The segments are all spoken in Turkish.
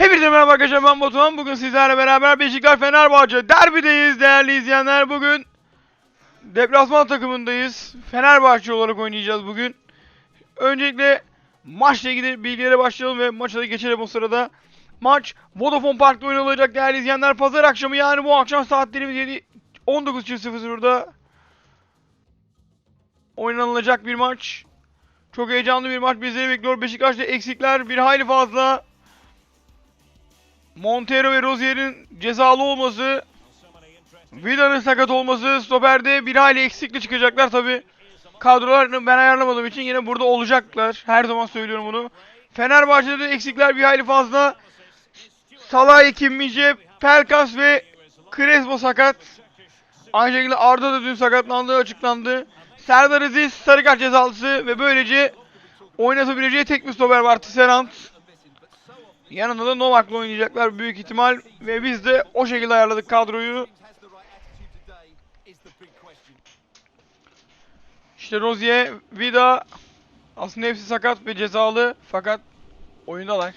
Hepinize merhaba arkadaşlar ben Batuhan. Bugün sizlerle beraber Beşiktaş Fenerbahçe derbideyiz değerli izleyenler. Bugün deplasman takımındayız. Fenerbahçe olarak oynayacağız bugün. Öncelikle maçla ilgili bilgilere başlayalım ve maça da geçelim o sırada. Maç Vodafone Park'ta oynanacak değerli izleyenler. Pazar akşamı yani bu akşam saatlerimiz 7 19.00'da oynanılacak bir maç. Çok heyecanlı bir maç bizleri bekliyor. Beşiktaş'ta eksikler bir hayli fazla. Montero ve Rozier'in cezalı olması, Vida'nın sakat olması, stoperde bir hayli eksikli çıkacaklar tabi. Kadrolarını ben ayarlamadığım için yine burada olacaklar. Her zaman söylüyorum bunu. Fenerbahçe'de de eksikler bir hayli fazla. Salah, Kim Mince, Pelkas ve Crespo sakat. Aynı şekilde Arda da dün sakatlandığı açıklandı. Serdar Aziz sarı kart cezalısı ve böylece oynatabileceği tek bir stoper var Tisserand. Yanında da Novak'la oynayacaklar büyük ihtimal ve biz de o şekilde ayarladık kadroyu. İşte Rozier, Vida aslında hepsi sakat ve cezalı fakat oyundalar.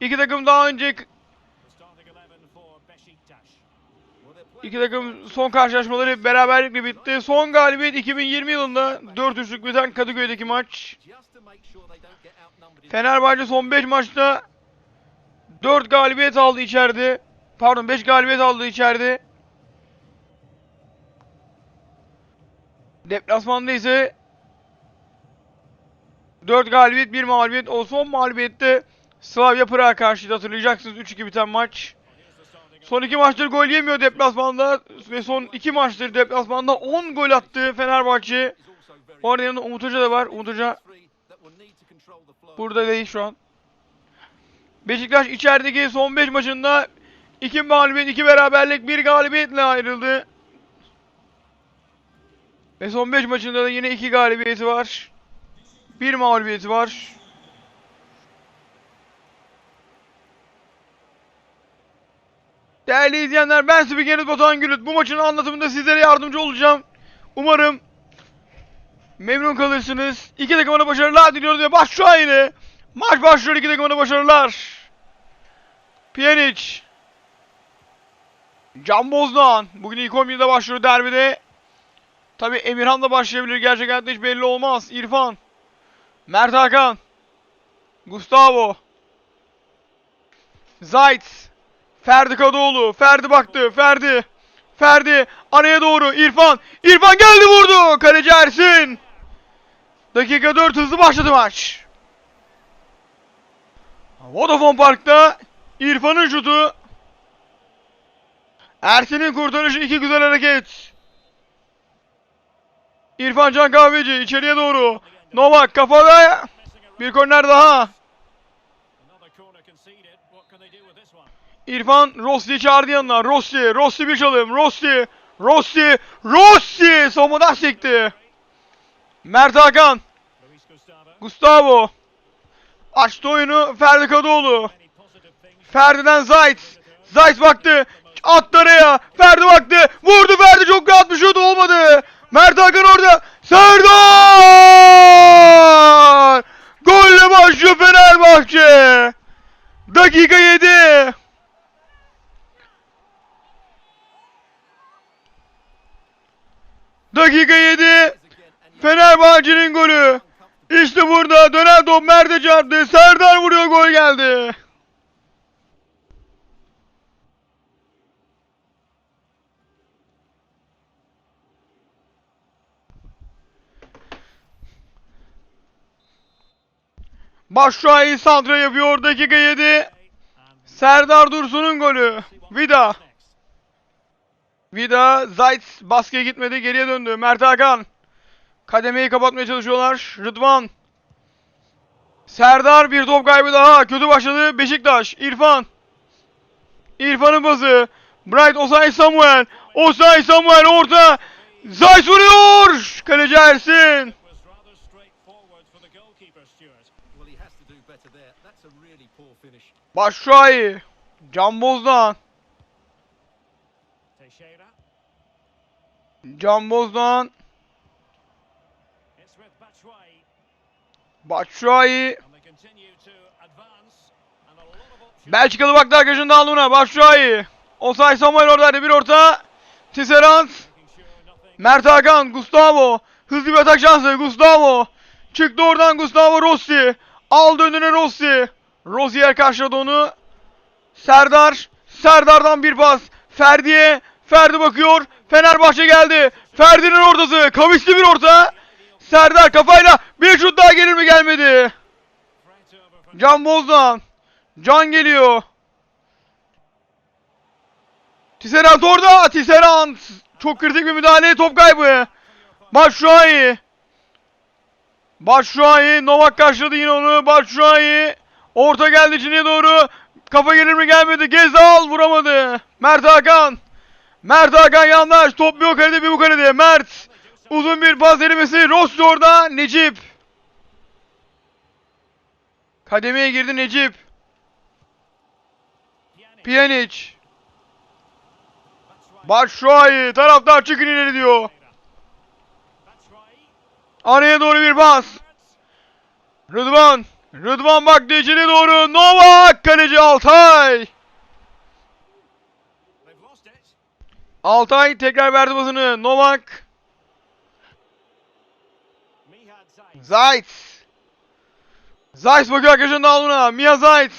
İki takım daha önce iki takım son karşılaşmaları beraberlikle bitti. Son galibiyet 2020 yılında 4-3'lük biten Kadıköy'deki maç. Fenerbahçe son 5 maçta 4 galibiyet aldı içeride. Pardon 5 galibiyet aldı içeride. Deplasmanda ise 4 galibiyet 1 mağlubiyet. O son mağlubiyette Slavia Prag'a karşıydı hatırlayacaksınız 3-2 biten maç. Son 2 maçtır gol yemiyor deplasmanda ve son 2 maçtır deplasmanda 10 gol attı Fenerbahçe. Orada yanında Umut Hoca da var. Umut Hoca burada değil şu an. Beşiktaş içerideki son 5 maçında 2 mağlubiyet, 2 beraberlik, 1 galibiyetle ayrıldı. Ve son 5 maçında da yine 2 galibiyeti var. 1 mağlubiyeti var. Değerli izleyenler ben spikeriz Batuhan Gülüt. Bu maçın anlatımında sizlere yardımcı olacağım. Umarım memnun kalırsınız. İki takımına başarılar diliyoruz ve başlıyor yine. Maç başlıyor iki takımına başarılar. Pjanic. Can Bozdoğan. Bugün ilk 11'de başlıyor derbide. Tabi Emirhan da başlayabilir. Gerçekten hiç belli olmaz. İrfan. Mert Hakan. Gustavo. Zayt. Ferdi Kadıoğlu. Ferdi baktı. Ferdi. Ferdi. Araya doğru. İrfan. İrfan geldi vurdu. Kaleci Ersin. Dakika 4 hızlı başladı maç. Vodafone Park'ta İrfan'ın şutu. Ersin'in kurtarışı iki güzel hareket. İrfan Can Kahveci içeriye doğru. Novak kafada. Bir korner daha. İrfan Rossi çağırdı yanına. Rossi, Rossi bir çalım. Rossi, Rossi, Rossi savunmadan sekti. Mert Hakan, Gustavo. Açtı oyunu Ferdi Kadıoğlu. Ferdi'den Zayt. Zayt baktı. Attı araya. Ferdi baktı. Vurdu Ferdi çok rahat bir şut olmadı. Mert Hakan orada. Serdar! Golle başlıyor Fenerbahçe. Dakika 7. Dakika 7. Fenerbahçe'nin golü. İşte burada dönen top Mert'e çarptı. Serdar vuruyor gol geldi. Başşuayı santra yapıyor dakika 7. Serdar Dursun'un golü. Vida. Vida Zayt baskıya gitmedi geriye döndü. Mert Hakan. Kademeyi kapatmaya çalışıyorlar. Rıdvan. Serdar bir top kaybı daha. Kötü başladı Beşiktaş. İrfan. İrfan'ın bazı. Bright Osay Samuel. Osay Samuel orta. Zayt vuruyor. Kaleci Ersin. Başşuayı. Can Bozdoğan. Can Bozdoğan. Batshuayi. Belçikalı baktı arkadaşının alnına. Başşuayi. Osay Samuel oradaydı. Bir orta. Tisserand. Mert Hakan. Gustavo. Hızlı bir atak şansı. Gustavo. Çıktı oradan Gustavo Rossi. Aldı önüne Rossi. Rozier karşıladı onu. Serdar. Serdar'dan bir pas. Ferdi'ye. Ferdi bakıyor. Fenerbahçe geldi. Ferdi'nin ortası. Kavisli bir orta. Serdar kafayla bir şut daha gelir mi gelmedi. Can Bozdan. Can geliyor. Tisserand orada. Tisserand. Çok kritik bir müdahale. Top kaybı. Başşuayi. Başşuayi. Novak karşıladı yine onu. Başşuayi. Orta geldi içine doğru. Kafa gelir mi gelmedi. Gezal vuramadı. Mert Hakan. Mert Hakan yandaş. Top bir o kalede bir bu kalede. Mert. Uzun bir pas denemesi. Rossi. Necip. Kademeye girdi Necip. Pjanic. Başşuayi. Taraftar çıkın ileri diyor. Araya doğru bir pas. Rıdvan. Rıdvan baktı içeri doğru. Novak. Kaleci Altay. Altay tekrar verdi pasını. Novak. Zayt. Zayt bakıyor arkadaşının alnına. Mia Zayt.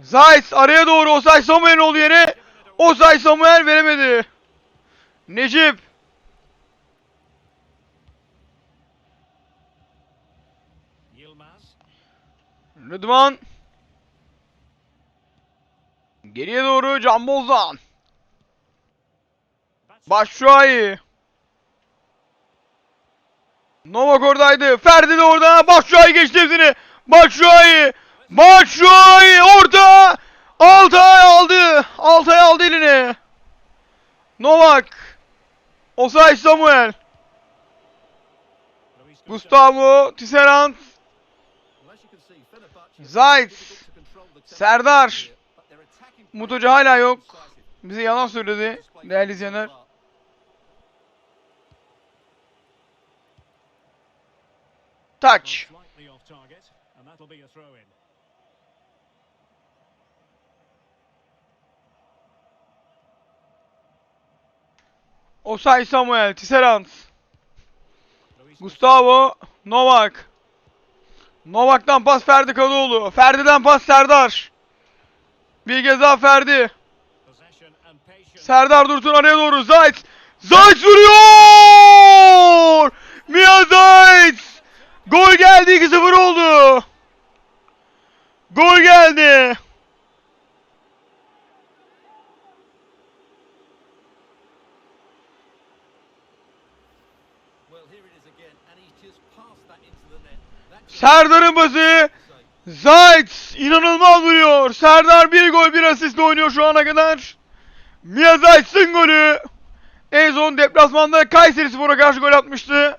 Zayt araya doğru Osay Samuel'in olduğu yere. Osay Samuel veremedi. Necip. Rıdvan. Geriye doğru Can Bozdan. Başşuayi. Novak oradaydı. Ferdi de orada. Başşuayi geçti hepsini. Başşuayi. Başşuayi orta. Altay aldı. Altay aldı eline. Novak. Osay Samuel. Gustavo Tisserand. Zayt. Serdar. Mutoca hala yok. Bize yalan söyledi. Değerli izleyenler. İn. Osay Samuel. Tisserand. Gustavo. Novak. Novak'tan pas Ferdi Kadıoğlu. Ferdi'den pas Serdar. Bir kez daha Ferdi. Serdar Dursun araya doğru. Zayt. Zayt vuruyor. Mia Zayt. Gol geldi 2-0 oldu. Gol geldi. Serdar'ın pası. Zayt inanılmaz vuruyor. Serdar bir gol bir asistle oynuyor şu ana kadar. Mia Zayt'ın golü. En son deplasmanda Kayseri Spor'a karşı gol atmıştı.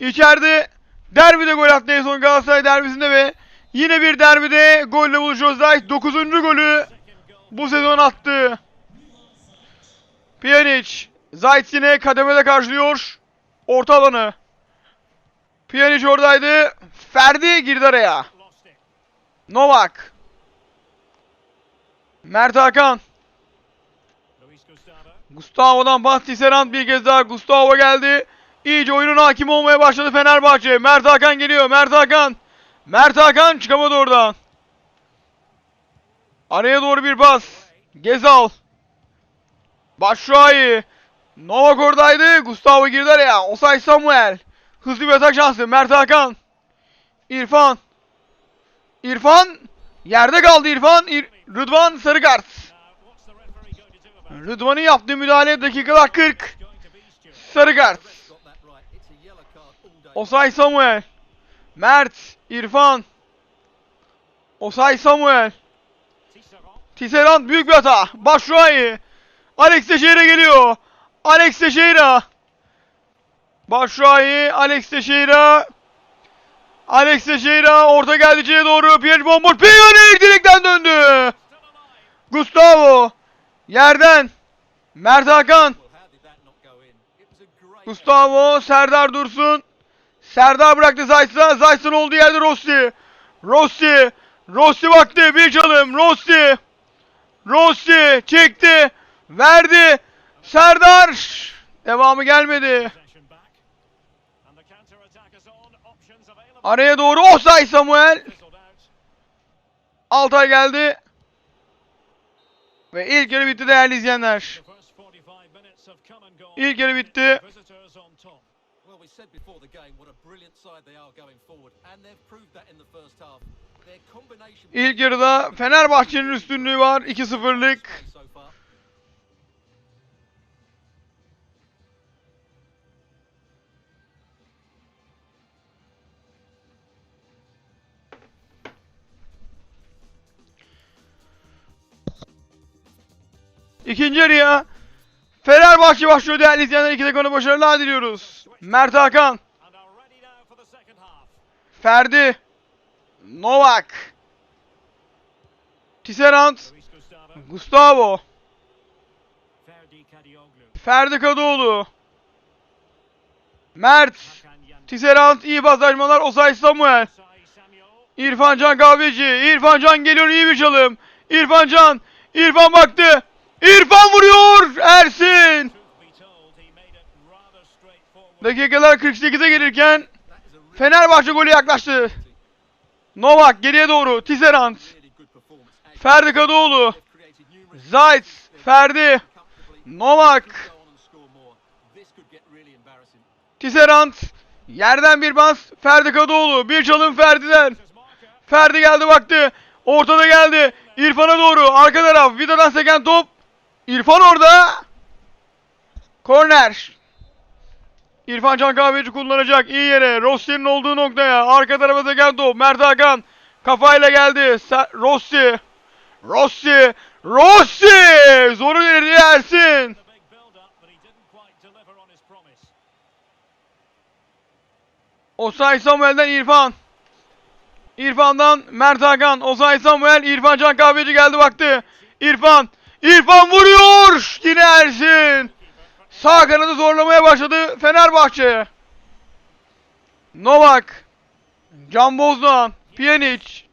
İçeride derbide gol attı en son Galatasaray derbisinde ve yine bir derbide golle buluşuyor Zayt. 9. golü bu sezon attı. Pjanic. Zayt yine kademede karşılıyor. Orta alanı. Pjanic oradaydı. Ferdi girdi araya. Novak. Mert Hakan. Gustavo'dan pas Tisserand bir kez daha. Gustavo geldi. İyice oyunun hakim olmaya başladı Fenerbahçe. Mert Hakan geliyor. Mert Hakan. Mert Hakan çıkamadı oradan. Araya doğru bir pas. Gezal. Başşuayi. Novak oradaydı. Gustavo girdi araya. Osay Samuel. Hızlı bir atak şansı. Mert Hakan. İrfan. İrfan. Yerde kaldı İrfan. İr- Rıdvan sarı kart. Now, what's the referee going to do about it? Rıdvan'ın yaptığı müdahale dakikalar 40. Going Osay Samuel. Mert. İrfan. Osay Samuel. Tisserand. Büyük bir hata. Başşuayi. Alex Teixeira geliyor. Alex Teixeira. Başşuayi. Alex Teixeira. Alex Teixeira orta geldi içeri doğru. Pierre bomboş. Piyonic direkten döndü. Gustavo. Yerden. Mert Hakan. Gustavo, Serdar Dursun. Serdar bıraktı Zayt'sa. Zayt'ın olduğu yerde Rossi. Rossi. Rossi baktı. Bir çalım. Rossi. Rossi çekti. Verdi. Serdar. Devamı gelmedi. Araya doğru Osay Samuel. Fizzled out. Altay geldi. Ve ilk yarı bitti değerli izleyenler. The first 45 minutes have come and gone. İlk yarı bitti. Said before the game what a brilliant side they are going forward, and they've proved that in the first half. Their combination İlk yarıda Fenerbahçe'nin üstünlüğü var. 2-0'lık. so far. İkinci yarıya Fenerbahçe başlıyor değerli izleyenler. İki dakika başarılar diliyoruz. Mert Hakan. Ferdi, Novak, Tisserand, Gustavo. Ferdi Kadıoğlu, Mert. Tisserand iyi paslaşmalar. Osay Samuel. İrfan Can Kahveci. İrfan Can geliyor iyi bir çalım. İrfan Can, İrfan baktı. İrfan vuruyor. Ersin. Dakikalar 48'e gelirken Fenerbahçe golü yaklaştı. Novak geriye doğru. And Ferdi Kadıoğlu. Zayt. Ferdi. Novak. Tisserand. Yerden bir bas. Ferdi Kadıoğlu. Bir çalım Ferdi'den. Ferdi geldi baktı. Ortada geldi. İrfan'a doğru. Arka taraf. Vida'dan seken top. İrfan orada. Korner. İrfan Can Kahveci kullanacak. iyi yere. Rossi'nin olduğu noktaya. Arka tarafa seken top. Mert Hakan. Kafayla geldi. Sa- Rossi. Rossi. Rossi. Zoru denedi Ersin. Osay Samuel'den İrfan. İrfan'dan Mert Hakan. Osay Samuel. İrfan Can Kahveci geldi baktı. İrfan. İrfan vuruyor. Yine Ersin. Sağ kanadı zorlamaya başladı Fenerbahçe. Novak. Can Bozdoğan. Pjanic.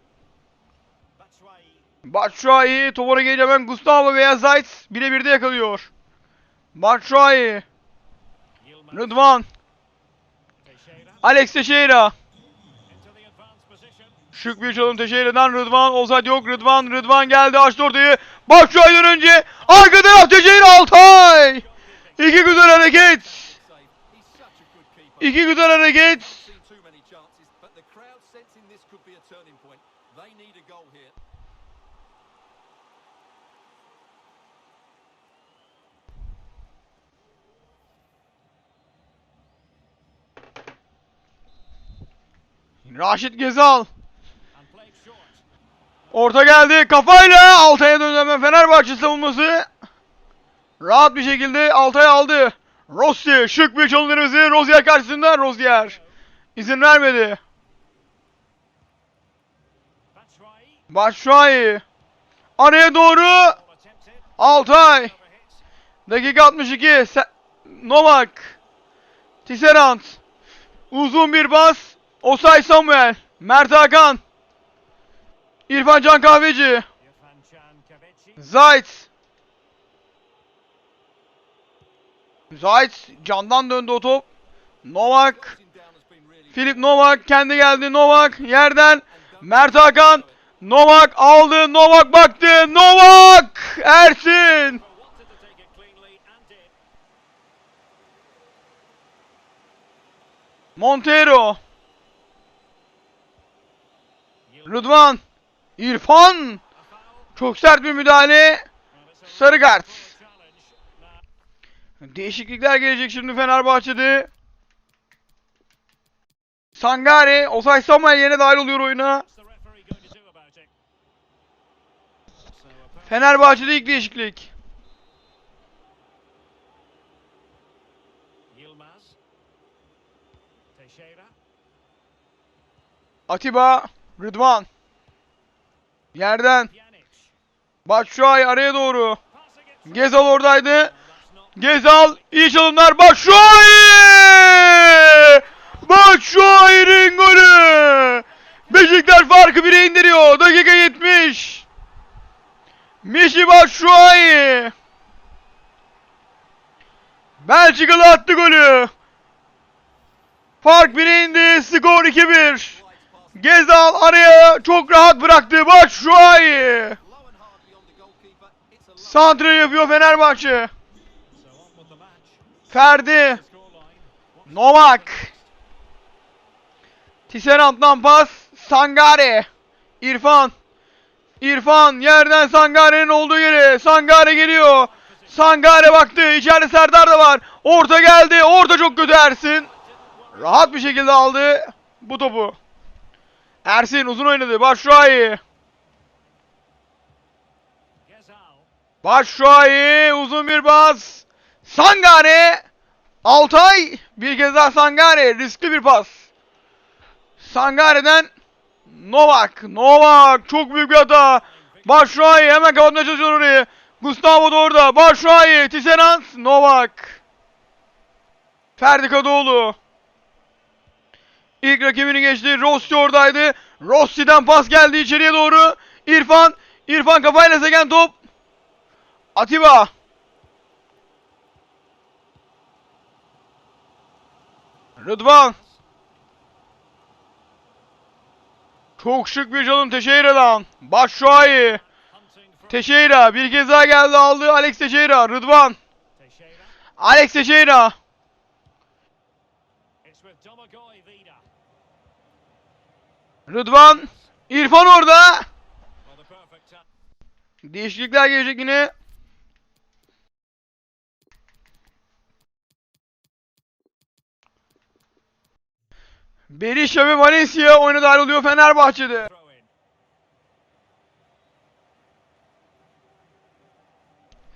Batshuayi. Topuna gelince hemen Gustavo veya Zayt birebir de yakalıyor. Batshuayi. Rıdvan. Alex Teixeira. Şık bir çalım Teixeira'dan Rıdvan. Ozad yok Rıdvan. Rıdvan geldi açtı ortayı. Başşuay'dan önce. Arka taraf Teixeira Altay. İki güzel hareket. İki güzel hareket. Raşit Gezal. Orta geldi. Kafayla Altay'a döndü hemen Fenerbahçe savunması. Rahat bir şekilde Altay aldı. Rossi şık bir çalım denemesi. Rozier karşısında Rozier. İzin vermedi. Başşuayı. Araya doğru. Altay. Dakika 62. Se- Novak. Tisserand. Uzun bir bas. Osay Samuel. Mert Hakan. İrfan Can Kahveci. Zayt. Zayt candan döndü o top. Novak. Filip Novak kendi geldi. Novak yerden. Mert Hakan. Novak aldı. Novak baktı. Novak. Ersin. Montero. Rıdvan. İrfan. Çok sert bir müdahale. Sarı Değişiklikler gelecek şimdi Fenerbahçe'de. Sangare, Osay Samuel yerine dahil oluyor oyuna. Fenerbahçe'de ilk değişiklik. Atiba, Rıdvan. Yerden. Batshuayi araya doğru. Gezal oradaydı. Gezal, iyi çalımlar. Batshuayi! Batshuayi'nin golü! Beşiktaş farkı bire indiriyor. Dakika 70. Mişi Batshuayi. Belçikalı attı golü. Fark 1'e indi. Skor 2-1. Gezal araya çok rahat bıraktı. Batshuayi. Santra yapıyor Fenerbahçe. Ferdi. Novak. Tisserant'tan pas. Sangare. İrfan. İrfan yerden Sangare'nin olduğu yere. Sangare geliyor. Sangare baktı. İçeride Serdar da var. Orta geldi. Orta çok kötü Ersin. Rahat bir şekilde aldı bu topu. Ersin uzun oynadı. Başşuayi. Başşuayi uzun bir pas. Sangare. Altay. Bir kez daha Sangare. Riskli bir pas. Sangare'den Novak. Novak. Çok büyük bir hata. Başşuayi hemen kapatmaya çalışıyor orayı. Gustavo da orada. Başşuayi. Tisserans. Novak. Ferdi Kadıoğlu. İlk rakibini geçti. Rossi oradaydı. Rossi'den pas geldi içeriye doğru. İrfan. İrfan kafayla seken top. Atiba. Rıdvan. Çok şık bir çalım Teixeira'dan. Başşuayi. Teixeira bir kez daha geldi aldı Alex Teixeira. Rıdvan. Alex Teixeira. Rıdvan. İrfan orada. Değişiklikler gelecek yine. Berisha ve Valencia oyuna dahil oluyor Fenerbahçe'de.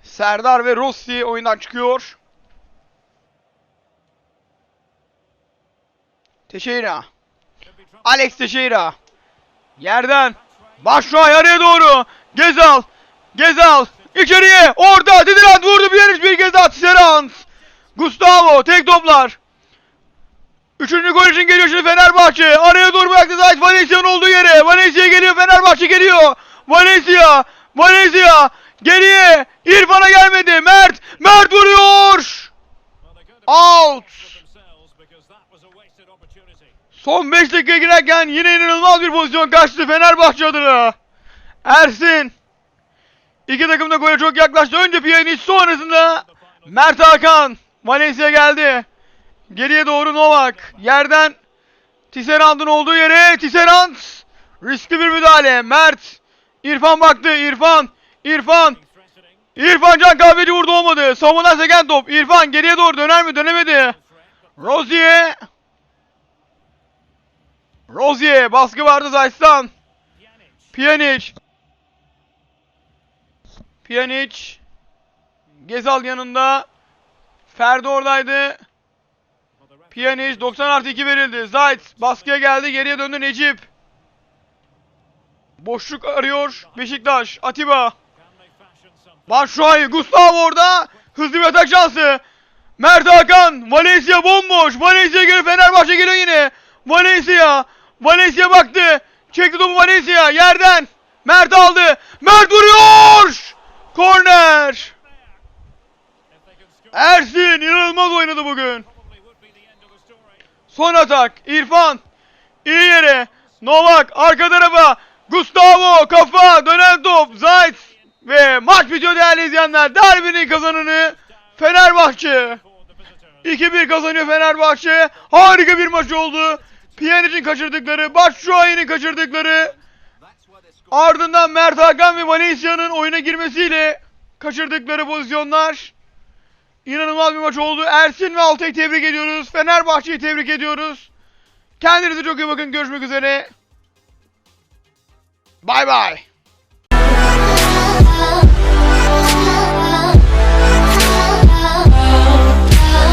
Serdar ve Rossi oyundan çıkıyor. Teixeira. Alex Teixeira. Yerden. Başşuay araya doğru. Gezal. Gezal. İçeriye. Orada. Didiland vurdu. Bir yarış bir kez daha. Tisserans. Gustavo. Tek toplar. Üçüncü gol için geliyor şimdi Fenerbahçe. Araya doğru bıraktı Zayt Valencia'nın olduğu yere. Valencia geliyor. Fenerbahçe geliyor. Valencia. Valencia. Geriye. İrfan'a gelmedi. Mert. Mert vuruyor. Out. Son 5 dakika girerken yine inanılmaz bir pozisyon kaçtı Fenerbahçe adına. Ersin. İki takım da gole çok yaklaştı. Önce Pjanic sonrasında Mert Hakan. Valencia geldi. Geriye doğru Novak. Yerden Tisserand'ın olduğu yere Tisserand. Riskli bir müdahale. Mert. İrfan baktı. İrfan. İrfan. İrfan Can Kahveci vurdu olmadı. Savunan seken top. İrfan geriye doğru döner mi? Dönemedi. Rozier. Rozier baskı vardı Zayt'tan. Pjanic. Pjanic. Gezal yanında. Ferdi oradaydı. Pjanic 90 artı 2 verildi. Zayt baskıya geldi. Geriye döndü Necip. Boşluk arıyor. Beşiktaş. Atiba. Can they fashion something? Başşuay. Gustavo orada. Hızlı bir atak şansı. Mert Hakan. Valencia bomboş. Valencia geliyor. Fenerbahçe geliyor yine. Valencia. Valencia baktı. Çekti topu Valencia. Yerden. Mert aldı. Mert vuruyor. Korner. Ersin inanılmaz oynadı bugün. Son atak. İrfan. İyi yere. Novak arka tarafa. Gustavo kafa dönen top. Zayt. Ve maç bitiyor değerli izleyenler. Derbinin kazananı Fenerbahçe. For the visitors. 2-1 kazanıyor Fenerbahçe. Harika bir maç oldu. Pjanic'in kaçırdıkları, Batshuayi'nin kaçırdıkları, ardından Mert Hakan ve Valencia'nın oyuna girmesiyle kaçırdıkları pozisyonlar. İnanılmaz bir maç oldu. Ersin ve Altay'ı tebrik ediyoruz. Fenerbahçe'yi tebrik ediyoruz. Kendinize çok iyi bakın. Görüşmek üzere. Bay bay.